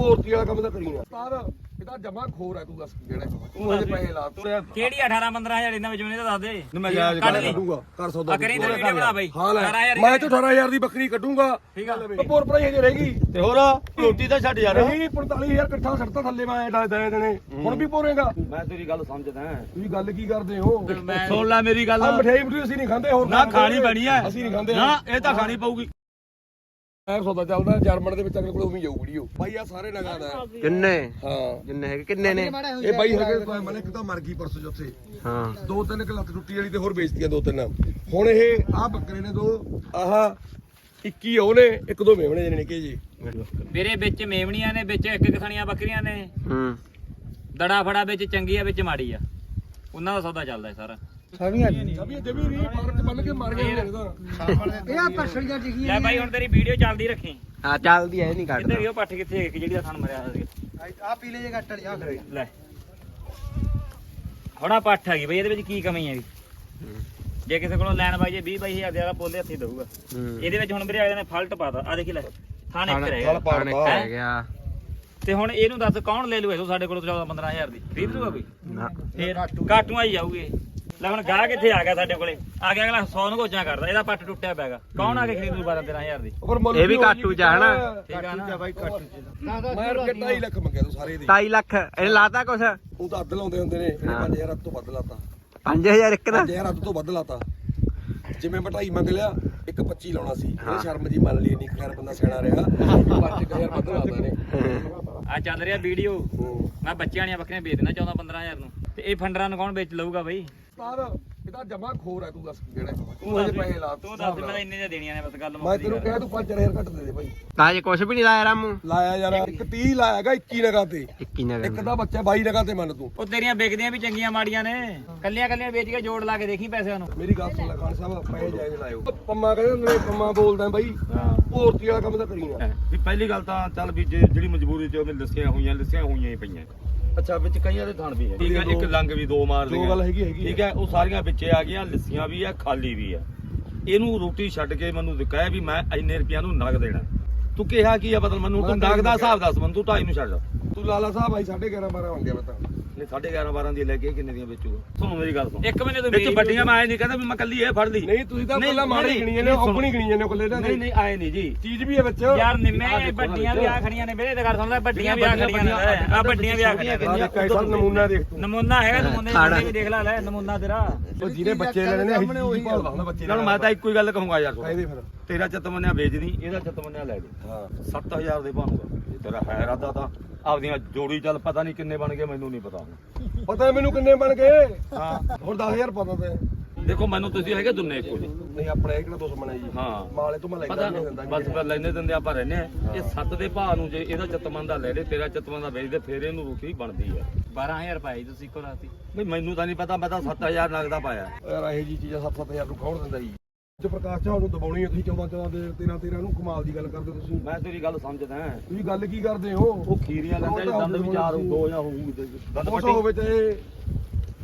ਪੂਰਤੀ ਵਾਲਾ ਕੰਮ ਤਾਂ ਕਰੀ ਨਾ ਪਰ ਇਹਦਾ ਜਮਾ ਖੋਰ ਹੈ ਤੂੰ ਦੱਸ ਕਿਹੜਾ ਤੂੰ ਹਜੇ। ਪੈਸੇ ਲਾ ਤੂੰ। ਕਿਹੜੀ 18 15000 ਇਹਨਾਂ ਵਿੱਚ ਮੈਨੂੰ ਤਾਂ ਦੱਸ ਦੇ। ਮੈਂ ਕੱਢ ਲਈ। ਕੱਢੂਗਾ ਕਰ ਸੌਦਾ ਕਰੀ ਤੇ ਵੀਡੀਓ ਬਣਾ ਬਈ। ਹਾਂ ਲੈ। 18000 ਮੈਂ ਤੇ 18000 ਦੀ ਬੱਕਰੀ ਕੱਢੂਗਾ। ਠੀਕ ਆ। ਪੂਰ ਭਰਾਈ ਹਜੇ ਰਹੇਗੀ ਤੇ ਹੋਰ ਰੋਟੀ ਤਾਂ ਛੱਡ ਯਾਰ। ਨਹੀਂ 45000 ਇਕੱਠਾ ਛੱਡਤਾ ਥੱਲੇ ਮੈਂ ਐਡਾ ਦੇ ਦੇਣੇ। ਹੁਣ ਵੀ ਪੋਰੇਗਾ। ਮੈਂ ਤੇਰੀ ਗੱਲ ਸਮਝਦਾ। ਤੁਸੀਂ ਗੱਲ ਕੀ ਕਰਦੇ ਹੋ? ਸੁਣ ਲੈ ਮੇਰੀ ਗੱਲ। ਮਠਿਆਈ ਮਠਿਆਈ ਅਸੀਂ ਨਹੀਂ ਖਾਂਦੇ ਹੋਰ ਨਾ ਖਾਣੀ। ਬਣੀ ਐ ਅਸੀਂ ਨਹੀਂ ਖਾਂਦੇ। ਨਾ ਇਹ ਤਾਂ ਖਾਣੀ ਪਊਗੀ। ਐ ਸੌਦਾ ਚੱਲਦਾ ਜਰਮਨ ਦੇ ਵਿੱਚ ਅਗਲੇ ਕੋਲ ਉਵੇਂ ਜਾਊ ਵੀਡੀਓ ਬਾਈ ਆ ਸਾਰੇ ਨਗਾਂ ਦਾ। ਹੈ। ਕਿੰਨੇ? ਹਾਂ। ਕਿੰਨੇ ਹੈਗੇ? ਕਿੰਨੇ ਨੇ? ਇਹ ਬਾਈ ਹੈਗੇ ਮਨੇ ਇੱਕ ਤਾਂ ਮਰ ਗਈ ਪਰਸੋਂ ਜੁੱਥੇ ਹਾਂ। ਦੋ ਤਿੰਨ ਕਿ ਲੱਤ ਟੁੱਟੀ ਵਾਲੀ ਤੇ ਹੋਰ ਵੇਚਤੀਆਂ ਦੋ ਤਿੰਨ। ਹੁਣ ਇਹ ਆ ਬੱਕਰੇ ਨੇ ਦੋ ਆਹ 21 ਉਹ ਨੇ ਇੱਕ ਦੋ ਮੇਵਣੇ ਜਿਹਨੇ ਨਿੱਕੇ ਜੀ ਮੇਰੇ ਵਿੱਚ ਮੇਮਣੀਆਂ ਨੇ ਵਿੱਚ ਇੱਕ ਕਿਸਣੀਆਂ ਬੱਕਰੀਆਂ ਨੇ। ਹੂੰ। ਦੜਾ ਫੜਾ ਵਿੱਚ ਚੰਗੀ ਆ ਵਿੱਚ ਮਾੜੀ ਆ। ਉਹਨਾਂ ਦਾ ਸੌਦਾ ਚੱਲਦਾ ਹੈ ਸਾਰਾ ਸਭੀ ਜਮੀ ਰੀ ਬਾਹਰ ਚ ਬੰਨ ਕੇ ਮਰ ਗਏ ਨੇ ਤਾਂ ਲੈ ਬਾਈ ਹੁਣ ਤੇਰੀ ਵੀਡੀਓ ਚੱਲਦੀ ਰੱਖੀ। ਆ ਚੱਲਦੀ ਐ ਨਹੀਂ ਕੱਢਦਾ ਗਈ ਉਹ ਪੱਠ ਕਿੱਥੇ ਗਈ ਜਿਹੜੀ ਦਾ ਥਣ ਮਰਿਆ ਸੀ ਆ ਪੀਲੇ ਜੇ ਕੱਟ ਲਿਆ ਲੈ। ਹੁਣ ਆ ਪੱਠ ਹੈਗੀ ਬਈ ਇਹਦੇ ਵਿੱਚ ਕੀ ਕਮੀ ਹੈਗੀ ਜੇ ਕਿਸੇ ਕੋਲੋਂ ਲੈਣ ਬਾਈ ਜੇ 20 ਬਾਈ ਹਜ਼ਾਰ ਦੇ ਵਾਲਾ ਪੋਲੇ ਹੱਥੀ ਦਊਗਾ। ਹੂੰ। ਇਹਦੇ ਵਿੱਚ ਹੁਣ ਮੇਰੇ ਅਗਲੇ ਨੇ ਫਲਟ ਪਾਤਾ ਆ ਦੇਖੀ ਲੈ ਥਾਣ ਇੱਕ ਰਹਿ ਗਿਆ। ਪਾਣੇ ਪੈ ਗਿਆ। ਤੇ ਹੁਣ ਇਹਨੂੰ ਦੱਸ ਕੌਣ ਲੈ ਲੂ ਇਹੋ ਸਾਡੇ ਕੋਲ 14 15000 ਦੀ। ਖਰੀਦ ਲੂਗਾ ਕੋਈ? ਨਾ। ਫੇਰ ਕਾਟੂ ਆਈ ਜਾਊਗੇ ਲੈ ਹੁਣ ਗਾਹ ਕਿੱਥੇ ਆ ਗਿਆ ਸਾਡੇ ਕੋਲੇ। ਆ ਗਿਆ ਅਗਲਾ 100 ਨਗੋਚਾਂ ਕਰਦਾ ਇਹਦਾ ਪੱਟ ਟੁੱਟਿਆ ਪੈਗਾ ਕੌਣ ਆ ਕੇ ਖਰੀਦ ਲੂ 12 13000 ਦੀ? ਮੁੱਲ ਇਹ ਵੀ ਕਾਟੂ ਚ ਆ ਹਨਾ? ਠੀਕ ਆ ਨਾ? ਬਾਈ ਕੱਟ ਮੈਂ ਰੁਪਏ 2.5 ਲੱਖ ਮੰਗਿਆ ਤੂੰ ਸਾਰੇ ਦੀ। 2.5 ਲੱਖ ਇਹ ਲਾਤਾ ਕੁਛ? ਉਹ ਤਾਂ ਅੱਧ ਲਾਉਂਦੇ ਹੁੰਦੇ ਨੇ ਇਹਨੇ 5000 ਅੱਧ ਤੋਂ ਵੱਧ ਲਾਤਾ। 5000 ਇੱਕ ਦਾ? 5000 ਅੱਧ ਤੋਂ ਵੱਧ ਲਾਤਾ। ਜਿਵੇਂ ਮਟਾਈ ਮੰਗ ਲਿਆ ਇੱਕ 25 ਲਾਉਣਾ ਸੀ। ਇਹ ਸ਼ਰਮ ਜੀ ਮੰਨ ਲਈ ਨਹੀਂ ਖੈਰ ਬੰਦਾ ਸਿਆਣਾ ਰਿਹਾ। 5000 ਵੱਧ ਲਾਤਾ ਨੇ ਆ ਚੱਲ ਰਿਹਾ ਵੀਡੀਓ। ਮੈਂ ਬੱਚਿਆਂ ਦੀਆਂ ਬੱਕਰੀਆਂ ਵੇਚ ਦੇਣਾ 14 15000 ਨੂੰ। ਤੇ ਇਹ ਫੰਡਰਾਂ ਨੂੰ ਕੌਣ ਵੇਚ ਲਊਗਾ ਬਈ? ਪਰ ਇਹਦਾ ਜਮਾ ਖੋਰ ਹੈ ਤੂੰ ਦੱਸ ਕਿਹੜਾ ਤੂੰ ਪੈਸੇ ਲਾ ਤੂੰ ਦੱਸ ਮੈਂ ਇੰਨੇ ਦੇਣੀਆਂ ਨੇ ਬਸ ਗੱਲ ਮੈਂ ਤੈਨੂੰ। ਕਹਿ ਤੂੰ 5000 ਘੱਟ ਦੇ ਦੇ ਭਾਈ। ਤਾਂ ਜੇ ਕੁਛ ਵੀ ਨਹੀਂ ਲਾਇਆ ਰਾਮੂ। ਲਾਇਆ ਯਾਰ ਇੱਕ 30 ਲਾਇਆਗਾ 21 ਨਗਾ ਤੇ। 21 ਨਾ ਇੱਕ ਦਾ ਬੱਚਾ 22 ਨਗਾ ਤੇ ਮੰਨ ਤੂੰ। ਉਹ ਤੇਰੀਆਂ ਵਿਕਦੀਆਂ ਵੀ ਚੰਗੀਆਂ ਮਾੜੀਆਂ ਨੇ। ਕੱਲੀਆਂ ਕੱਲੀਆਂ ਵੇਚ ਕੇ ਜੋੜ ਲਾ ਕੇ ਦੇਖੀ ਪੈਸਿਆਂ ਨੂੰ। ਮੇਰੀ ਗੱਲ ਸੁਣ ਲੈ ਖਾਨ ਸਾਹਿਬ ਪੈਸੇ ਜਾਇਜ਼ ਲਾਇਓ। ਪੰਮਾ ਕਹਿੰਦੇ ਹੁੰਦੇ ਨੇ ਪੰਮਾ ਬੋਲਦਾ ਬਾਈ ਭੋਰਤੀ ਵਾਲਾ ਕੰਮ ਤਾਂ ਕਰੀ ਨਾ। ਵੀ ਪਹਿਲੀ ਗੱਲ ਤਾਂ ਚੱਲ ਵੀ ਜਿਹੜੀ ਮਜਬੂਰੀ ਚ ਉਹਨੇ ਲਿਸੀਆਂ ਹੋਈਆਂ ਲਿਸੀਆਂ ਹੋਈਆਂ ਹੀ ਪਈਆਂ। ਅੱਛਾ ਵਿੱਚ ਕਈਆਂ ਦੇ ਥਣ ਵੀ ਹੈ ਠੀਕ ਹੈ ਇੱਕ ਲੰਗ ਵੀ ਦੋ ਮਾਰ ਜੋ ਗੱਲ ਹੈਗੀ ਹੈਗੀ ਠੀਕ ਹੈ ਉਹ ਸਾਰੀਆਂ ਵਿੱਚੇ ਆ ਗਈਆਂ ਲਿਸੀਆਂ ਵੀ ਆ ਖਾਲੀ ਵੀ ਆ। ਇਹਨੂੰ ਰੋਟੀ ਛੱਡ ਕੇ ਮੈਨੂੰ ਕਹਿ ਵੀ ਮੈਂ ਇੰਨੇ ਰੁਪਿਆ ਨੂੰ ਨਗ ਦੇਣਾ। ਤੂੰ ਕਿਹਾ ਕੀ ਆ ਬਦਲ ਮੈਨੂੰ? ਤੂੰ ਨਗ ਦਾ ਹਿਸਾਬ ਦੱਸ ਮੈਨੂੰ ਤੂੰ ਢਾਈ ਨੂੰ ਛੱਡ। ਤੂੰ ਲਾਲਾ ਸਾਹਿਬ ਆਈ 11.5 12 ਮੰਗਿਆ ਮੈਂ ਤਾਂ। ਨੇ 11.5 12 ਦੀ ਲੈ ਕੇ ਕਿੰਨੇ ਦੀਆਂ ਵੇਚੂਗਾ? ਸੁਣੋ ਮੇਰੀ ਗੱਲ ਸੁਣ। ਇੱਕ ਮੈਨੂੰ ਤੂੰ ਵਿੱਚ ਮੇਰੀ ਵੱਡੀਆਂ ਮੈਂ ਐ ਨਹੀਂ ਕਹਿੰਦਾ ਵੀ ਮੈਂ ਕੱਲੀ ਇਹ ਫੜ ਲਈ। ਨਹੀਂ ਤੁਸੀਂ ਤਾਂ ਨਹੀਂ, ਪਹਿਲਾਂ ਮਾੜੇ ਨਹੀਂ, ਗਿਣੀ ਜਾਂਦੇ ਹੋ ਸੁਣੋ। ਆਪਣੀ ਗਿਣੀ ਜਾਂਦੇ ਹੋ ਕੋਲੇ ਨਾ ਨਹੀਂ ਨਹੀਂ ਆਏ ਨਹੀਂ ਜੀ। ਚੀਜ਼ ਵੀ ਹੈ ਵਿੱਚ। ਯਾਰ ਨਿੰਮੇ ਵੱਡੀਆਂ ਵੀ ਆ ਖੜੀਆਂ ਨੇ ਵੀਰੇ ਤੇ ਗੱਲ ਸੁਣ ਲੈ ਵੱਡੀਆਂ ਵੀ ਆ ਖੜੀਆਂ ਨੇ। ਆ ਵੱਡੀਆਂ ਵੀ ਆ ਖੜੀਆਂ ਨੇ ਆਹ ਦੇਖ ਕੈਸਾ ਨਮੂਨਾ ਦੇਖ ਤੂੰ। ਨਮੂਨਾ ਹੈਗਾ ਨਮੂਨੇ ਵੀ ਦੇਖ ਲੈ ਲੈ ਨਮੂਨਾ ਤੇਰਾ। ਉਹ ਜਿਹਨੇ ਬੱਚੇ ਲੈਣੇ ਨੇ ਅਸੀਂ ਉਹੀ ਭਾਲਦਾ ਹੁੰਦਾ ਬੱਚੇ ਚਲ ਮੈਂ ਤਾਂ ਇੱਕੋ ਹੀ ਗੱਲ ਕਹੂੰਗਾ ਯਾਰ। ਸੁਣ। ਇਹਦੇ ਫਿਰ। ਤੇਰਾ ਚਿੱਤ ਮੰਨਿਆ ਵੇਚ ਦੀ ਇਹਦਾ ਚਿੱਤ ਮੰਨਿਆ ਲੈ ਦੇ ਹਾਂ। 7000 ਦੇ ਬਣੂਗਾ ਜੇ ਤੇਰਾ ਹੈ ਇਰਾਦਾ ਤਾਂ। ਆਪਦੀਆਂ ਜੋੜੀ ਚੱਲ ਪਤਾ ਨਹੀਂ ਕਿੰਨੇ ਬਣ ਗਏ ਮੈਨੂੰ ਨਹੀਂ ਪਤਾ। ਪਤਾ ਮੈਨੂੰ ਕਿੰਨੇ ਬਣ ਗਏ? ਹਾਂ। ਹੁਣ 10000 ਪਤਾ ਤੇ। ਦੇਖੋ ਮੈਨੂੰ ਤੁਸੀਂ ਹੈਗੇ ਦੁੰਨੇ ਇੱਕੋ ਜਿਹੇ। ਨਹੀਂ ਆਪਣਾ ਇਹ ਕਿਹੜਾ ਦੁਸ਼ਮਣ ਹੈ ਜੀ। ਹਾਂ। ਮਾਲੇ ਤੋਂ ਮੈਂ ਲੈਂਦਾ ਪਤਾ ਨਹੀਂ ਦਿੰਦਾ ਬਸ ਫਿਰ ਲੈਨੇ ਦਿੰਦੇ ਆਪਾਂ ਰਹਿੰਦੇ ਆ ਇਹ ਸੱਤ ਦੇ ਭਾਅ ਨੂੰ ਜੇ ਇਹਦਾ ਚਿੱਤਮੰਦਾ ਲੈ ਲੇ ਤੇਰਾ ਚਿੱਤਮੰਦਾ ਵੇਚ ਦੇ ਫੇਰ ਇਹਨੂੰ ਰੋਟੀ ਬਣਦੀ ਹੈ। 12000 ਪਾਈ ਤੁਸੀਂ ਇੱਕੋ ਰਾਤੀ। ਬਈ ਮੈਨੂੰ ਤਾਂ ਨਹੀਂ ਪਤਾ ਮੈਂ ਤਾਂ 7000 ਨਗਦਾ ਪਾਇਆ। ਯਾਰ ਇਹ ਜੀ ਚੀਜ਼ਾਂ 7-7000 ਨੂੰ ਕੌਣ ਦਿੰਦਾ ਜੀ? ਜੋ ਪ੍ਰਕਾਸ਼ ਝਾੜ ਨੂੰ ਦਬਾਉਣੀ ਹੈ ਤੁਸੀਂ 14-14 ਦੇ 13-13 ਨੂੰ ਕਮਾਲ ਦੀ ਗੱਲ ਕਰਦੇ ਹੋ ਤੁਸੀਂ। ਮੈਂ ਤੇਰੀ ਗੱਲ ਸਮਝਦਾ ਤੁਸੀਂ ਗੱਲ ਕੀ ਕਰਦੇ ਹੋ? ਉਹ ਖੀਰੀਆਂ ਲੈਂਦਾ ਦੰਦ ਵੀ ਚਾਰ ਦੋ ਜਾਂ ਹੋਊਗੀ ਦੰਦ ਪੱਟੀ ਹੋਵੇ ਚਾਹੇ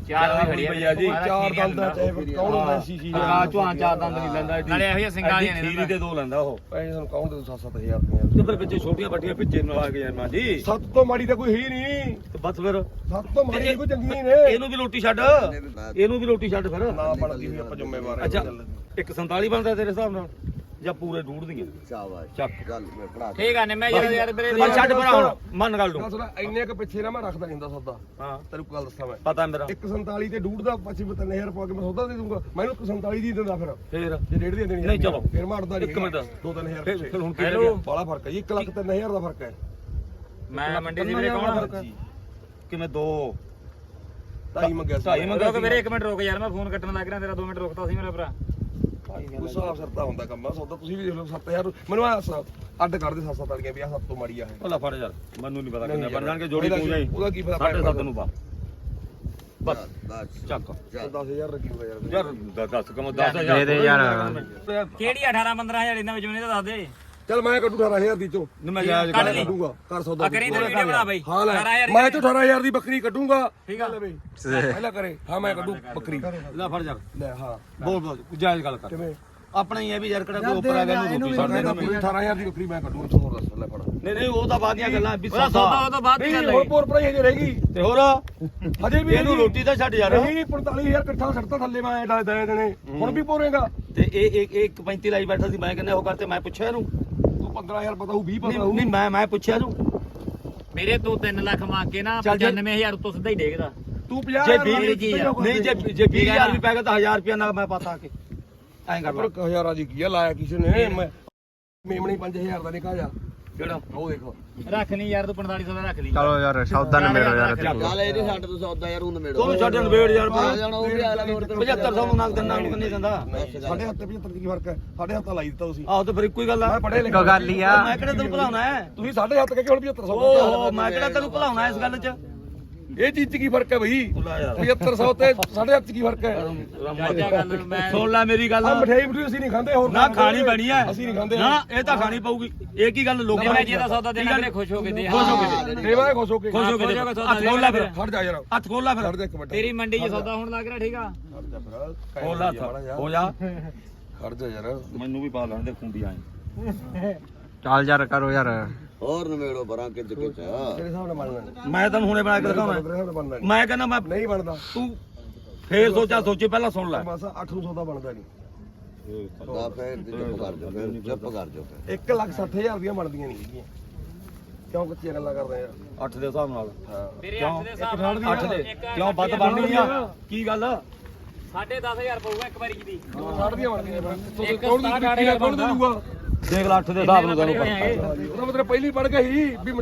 ਚਾਰ ਵੀ ਰੁਪਈਆ ਜੀ, ਚਾਰ ਦੰਦ ਦਾ ਚਾਹੇ ਕੌਣ ਹੁੰਦਾ ਸੀ ਸੀ ਆ ਚੁਆਂ ਚਾਰ ਦੰਦ ਨਹੀਂ ਲੈਂਦਾ ਇਹਦੀ। ਨਾਲੇ ਇਹੋ ਸਿੰਘਾਂ ਵਾਲੀਆਂ ਨੇ ਖੀਰੀ ਦੇ ਦੋ ਲੈਂਦਾ ਉਹ। ਪੈਸੇ ਤੁਹਾਨੂੰ ਕੌਣ ਦੇ 7-7000 ਰੁਪਏ ਤੇ ਫਿਰ ਵਿੱਚ ਛੋਟੀਆਂ ਬੱਟੀਆਂ ਪਿੱਛੇ ਨੂੰ ਆ ਗਈਆਂ ਮਾਂ ਜੀ। ਸੱਤ ਤੋਂ ਮਾੜੀ ਤਾਂ ਕੋਈ ਹੀ ਨਹੀਂ। ਤੇ ਬਸ ਫਿਰ। ਸੱਤ ਤੋਂ ਮਾੜੀ ਕੋਈ ਚੰਗੀ ਨਹੀਂ ਨੇ। ਇਹਨੂੰ ਵੀ ਰੋਟੀ ਛੱਡ। ਇਹਨੂੰ ਵੀ ਰੋਟੀ ਛੱਡ ਫਿਰ। ਨਾ ਬਣਦੀ ਹੋਈ ਆਪਾਂ ਜ਼ਿੰਮੇਵਾਰ ਅੱਛਾ ਇੱਕ 47 ਬਣਦਾ ਤੇਰੇ ਹਿਸਾਬ ਨਾਲ? ਜਾਂ ਪੂਰੇ ਡੂੜ ਦੀਆਂ। ਸ਼ਾਬਾਸ਼। ਚੱਕ। ਚੱਲ ਮੈਂ ਪੜਾ ਠੀਕ ਆ ਨਿੰਮੇ ਯਾਰ ਯਾਰ ਵੀਰੇ ਪਰ ਛੱਡ ਪਰ ਹੁਣ ਮੰਨ ਗੱਲ ਨਾ। ਨੂੰ ਸੁਣਾ ਇੰਨੇ ਕ ਪਿੱਛੇ ਨਾ ਮੈਂ ਰੱਖਦਾ ਨਹੀਂ ਹੁੰਦਾ ਸੌਦਾ। ਹਾਂ। ਤੈਨੂੰ ਗੱਲ ਦੱਸਾਂ ਮੈਂ। ਪਤਾ ਮੇਰਾ। 147 ਤੇ ਡੂੜ ਦਾ 25 3000 ਪਾ ਕੇ ਮੈਂ ਸੌਦਾ ਦੇ ਦੂੰਗਾ ਮੈਨੂੰ 147 ਦੀ ਦਿੰਦਾ ਫਿਰ। ਫੇਰ? ਜੇ ਡੇਢ ਦੀ ਦੇਣੀ ਨਹੀਂ, ਚਲੋ। ਫਿਰ ਮੈਂ ਅੜਦਾ ਨਹੀਂ ਇੱਕ ਮਿੰਟ। 2-3000 ਫਿਰ ਫਿਰ ਹੁਣ ਕੀ ਹੈਲੋ। ਬਾਲਾ ਫ਼ਰਕ ਹੈ ਜੀ 1 ਲੱਖ 3000 ਦਾ ਫ਼ਰਕ ਹੈ। ਮੈਂ ਮੰਡੀ ਦੇ ਵੀਰੇ ਕੌਣ ਕਿਵੇਂ ਦੋ? ਢਾਈ ਮੰਗਿਆ ਸੀ ਢਾਈ ਮੰਗਿਆ ਵੀਰੇ ਇੱਕ ਮਿੰਟ ਰੁਕ ਯਾਰ ਮੈਂ ਫੋਨ ਕੱਟਣ ਲੱਗ ਰਿਹਾ ਤੇਰਾ 2 ਮਿੰਟ ਰੁਕਤਾ ਸੀ ਮੇਰਾ ਭਰਾ। ਕੋਈ ਹਿਸਾਬ ਸਰਤਾ ਹੁੰਦਾ ਕੰਮ ਆ ਸੌਦਾ ਤੁਸੀਂ ਵੀ ਦੇਖ ਲਓ 7000 ਮੈਨੂੰ ਆ ਅੱਡ ਕੱਢ ਦੇ 7-7 ਵਾਲੀਆਂ ਵੀ ਆ ਸੱਤ ਤੋਂ ਮਾੜੀ ਆ ਇਹ। ਭਲਾ ਫੜ ਯਾਰ ਮੈਨੂੰ ਨਹੀਂ ਪਤਾ ਕਿੰਨੇ ਬਣ ਜਾਣਗੇ ਜੋੜੀ ਤੂੰ ਜਾਈ ਉਹਦਾ ਕੀ ਪਤਾ ਸਾਢੇ ਸੱਤ ਨੂੰ ਪਾ। ਬਸ ਬਸ ਚੱਕ। 10000 ਰੱਖੀ ਹੋਇਆ ਯਾਰ? ਯਾਰ ਦ- ਦੱਸ ਕਮ 10000 ਦੇ ਦੇ ਯਾਰ। ਕਿਹੜੀ 18 15000 ਇਹਨਾਂ ਵਿੱਚ ਮੈਨੂੰ ਤਾਂ ਦੱਸ ਦੇ। ਚੱਲ ਮੈਂ ਕੱਢੂ 18000 ਦੀ ਚੋਂ। ਮੈਂ ਜਾਇਜ਼ ਕੱਢ ਲਈ। ਕੱਢੂਗਾ ਕਰ ਸੌਦਾ ਆ ਕਰੀ ਤੇ। ਵੀਡੀਓ ਬਣਾ ਬਈ। ਹਾਂ ਲੈ। 18000 ਮੈਂ ਤੇ 18000 ਦੀ ਬੱਕਰੀ ਕੱਢੂਗਾ। ਠੀਕ ਆ। ਲੈ ਬਈ। ਪਹਿਲਾਂ ਕਰੇ। ਹਾਂ ਮੈਂ ਕੱਢੂ ਬੱਕਰੀ। ਲੈ ਫੜ ਯਾਰ ਲੈ ਹਾਂ। ਬੋਲ ਬੋਲ। ਜਾਇਜ਼ ਗੱਲ ਕਰ। ਕਿਵੇਂ? ਆਪਣਾ ਹੀ ਹੈ ਵੀ ਯਾਰ ਕਿਹੜਾ ਕੋਈ ਉੱਪਰ ਆ ਗਿਆ ਇਹਨੂੰ ਰੋਟੀ ਦੇਣਾ ਤਾਂ ਪੂਰੀ 18000 ਦੀ ਬੱਕਰੀ ਮੈਂ ਕੱਢੂ ਹੋਰ ਦੱਸ ਲੈ ਫੜ। ਨਹੀਂ ਨਹੀਂ ਉਹ ਤਾਂ ਬਾਅਦ ਦੀਆਂ ਗੱਲਾਂ ਵੀ ਉਹਦਾ ਸੌਦਾ। ਉਹ ਤੋਂ ਬਾਅਦ ਦੀ ਨਹੀਂ ਗੱਲ ਹੋਰ ਹੈ। ਪੋਰ ਪਰਾਈ ਹਜੇ ਰਹੇਗੀ ਤੇ ਹੋਰ? ਹਜੇ ਵੀ ਇਹਨੂੰ। ਰੋਟੀ ਤਾਂ ਛੱਡ ਯਾਰ। ਨਹੀਂ 45000 ਇਕੱਠਾ ਛੱਡਤਾ ਥੱਲੇ ਮੈਂ ਐ ਦੇ ਦੇਣੇ। ਹੁਣ ਵੀ ਪੋਰੇਗਾ। ਤੇ ਇਹ ਇੱਕ ਇੱਕ 35 ਲਾਈ ਬੈਠਾ ਸੀ ਮੈਂ ਕਹਿੰਦਾ ਉਹ ਕਰਤੇ ਮੈਂ ਪੁੱਛਿਆ ਇਹਨੂੰ। ਤੂੰ 15000 ਪਤਾ ਹੋਊ 20 ਪਤਾ ਨਹੀਂ ਹੋਊ। ਨਹੀਂ ਮੈਂ ਮੈਂ ਪੁੱਛਿਆ ਇਹਨੂੰ ਮੇਰੇ ਤੋਂ 3 ਲੱਖ ਮੰਗ ਕੇ ਨਾ ਚੱਲ ਜੇ- 95000 ਉੱਤੋਂ ਸਿੱਧਾ ਹੀ ਡੇਗਦਾ। ਤੂੰ 50 ਜੇ ਵੀਹ ਵੀਹ ਚੀਜ਼ ਆ। ਨਹੀਂ ਜੇ ਜੇ 20000 ਵੀ ਪੈ ਗਿਆ ਤਾਂ 1000 ਰੁਪਇਆ ਨਾਲ ਮੈਂ ਪਾਤਾ ਕੇ। ਐਂ ਕਰ ਲਾ। ਪਰ ਹਜ਼ਾਰਾਂ ਦੀ ਕੀ ਆ ਲਾਇਆ ਕਿਸੇ ਨੇ? ਮੈਂ ਮੇਮਣੀ 5000 ਦਾ ਨਿਕਾ ਜਾ। ਕਿਹੜਾ? ਉਹ ਦੇਖੋ। ਰੱਖ ਨਹੀਂ ਯਾਰ ਤੂੰ 4500 ਦਾ ਰੱਖ ਲਈ। ਚਲੋ ਯਾਰ ਸੌਦਾ ਨਵੇੜੋ ਯਾਰ ਚੱਲ ਇਹਦੇ ਛੱਡ ਤੂੰ ਸੌਦਾ ਯਾਰ ਉਹਨੂੰ ਮੇੜੋ ਤੂੰ ਛੱਡ ਨਵੇੜ ਯਾਰ ਆ ਜਾਣਾ ਉਹ ਵੀ ਅਗਲਾ ਲੋੜ 7500 ਨੂੰ ਨਗ ਦਿੰਦਾ ਨੂੰ ਕਿੰਨੀ ਦਿੰਦਾ? ਸਾਡੇ ਹੱਥ ਤੇ 75 ਦੀ ਕੀ ਫ਼ਰਕ ਹੈ? ਸਾਡੇ ਹੱਥ ਲਾਈ ਦਿੱਤਾ ਤੁਸੀਂ। ਆਹੋ ਤੇ ਫਿਰ ਇੱਕੋ ਹੀ ਗੱਲ ਆ। ਮੈਂ ਪੜ੍ਹੇ ਇੱਕੋ ਗੱਲ ਹੀ ਆ। ਮੈਂ ਕਿਹੜਾ ਤੈਨੂੰ ਭੁਲਾਉਣਾ ਹੈ? ਤੁਸੀਂ ਸਾਡੇ ਹੱਥ ਕਹਿ ਹੁਣ 7500 ਓਹ ਮੈਂ ਕਿਹੜਾ ਤੈਨੂੰ ਭੁਲਾਉਣਾ ਇਸ ਗੱਲ 'ਚ? ਇਹ ਚੀਜ਼ 'ਚ ਕੀ ਫ਼ਰਕ ਹੈ ਬਈ? ਭੁਲਾ ਯਾਰ 7500 ਤੇ ਸਾਡੇ ਹੱਥ 'ਚ ਕੀ ਫ਼ਰਕ ਹੈ? ਜਾ ਗੱਲ ਮੈਂ ਸੁਣ ਲੈ ਮੇਰੀ ਗੱਲ। ਆ ਮਠਿਆਈ ਅਸੀਂ ਨਹੀਂ ਖਾਂਦੇ ਹੋਰ ਨਾ ਖਾਣੀ ਬਣੀ ਐ ਅਸੀਂ ਨਹੀਂ ਖਾਂਦੇ। ਨਾ ਇਹ ਤਾਂ ਖਾਣੀ ਪਊਗੀ। ਇਹ ਕੀ ਗੱਲ ਲੋਕਾਂ ਮੈਂ ਜਿਹਦਾ ਸੌਦਾ ਦੇਣਾ ਖੁਸ਼ ਹੋ ਕੇ ਦੇ ਖੁਸ਼ ਹੋ ਕੇ ਦੇ। ਦੇਵਾ ਖੁਸ਼ ਹੋ ਕੇ। ਖੁਸ਼ ਹੋ ਕੇ ਦੇ। ਹੋ ਹੱਥ ਖੋਲ ਲੈ ਫਿਰ। ਖੜ ਜਾ ਯਾਰ ਹੱਥ ਖੋਲ ਲੈ ਫਿਰ। ਖੜ ਜਾ ਇੱਕ ਮਿੰਟ। ਤੇਰੀ ਮੰਡੀ 'ਚ ਸੌਦਾ ਹੋਣ ਲੱਗ ਰਿਹਾ ਠੀਕ ਆ? ਖੜ ਜਾ ਫਿਰ ਖੋਲ ਲੈ ਹੋ ਜਾ। ਖੜ ਜਾ ਯਾਰ ਮੈਨੂੰ ਵੀ ਪਾ ਲੈਣ ਦੇ ਖੁੰਡੀ ਆਏ ਚੱਲ ਯਾਰ ਕਰੋ ਯਾਰ। ਹੋਰ ਨਵੇੜੋ ਬਰਾਂ ਕਿੱਚ ਕਿੱਚ। ਤੇਰੇ ਹਿਸਾਬ ਨਾਲ ਬਣਨਾ ਨਹੀਂ। ਮੈਂ ਤੈਨੂੰ ਹੁਣੇ ਬਣਾ ਕੇ ਦਿਖਾਉਣਾ ਤੇਰੇ ਹਿਸਾਬ ਨਾਲ ਬਣਨਾ ਨਹੀਂ। ਮੈਂ ਕਹਿੰਦਾ ਮੈਂ ਨਹੀਂ ਬਣਦਾ। ਤੂੰ ਫੇਰ ਸੋਚਾ ਸੋਚੀ ਪਹਿਲਾਂ ਸੁਣ ਲੈ। ਬਸ 800 ਦਾ ਬਣਦਾ ਨਹੀਂ। ਦਾ ਫੇਰ ਚੁੱਪ ਕਰ ਜਾ ਫਿਰ ਚੁੱਪ ਕਰ ਜਾ ਫਿਰ। 1 ਲੱਖ 60000 ਦੀਆਂ ਬਣਦੀਆਂ ਨਹੀਂ ਹੈਗੀਆਂ। ਕਿਉਂ ਕੱਚੀਆਂ ਗੱਲਾਂ ਕਰਦੇ ਯਾਰ 8 ਦੇ ਹਿਸਾਬ ਨਾਲ। ਹਾਂ। ਤੇਰੇ ਕਿਉਂ? 8 ਦੇ ਹਿਸਾਬ ਨਾਲ 8 ਦੇ। ਕਿਉਂ? ਵੱਧ ਬਣਨੀ ਆ? ਕੀ ਗੱਲ? ਸਾਢੇ 10000 ਪਊਗਾ ਇੱਕ ਵਾਰੀ ਦੀ। 60 ਦੀਆਂ ਬਣਦੀਆਂ ਇੱਕ ਕੌਣ ਦੀ ਸਤਾਹਠ ਹਜ਼ਾਰ ਕੌਣ ਦੇ ਦੂਗਾ ਦੇਖ ਲੈ 8 ਦੇ ਹਿਸਾਬ ਹੋਏ ਤੈਨੂੰ ਹੈਗੇ। ਉਹਦਾ ਮਤਲਬ ਪਹਿਲੀ ਪੜ ਗਈ ਵੀ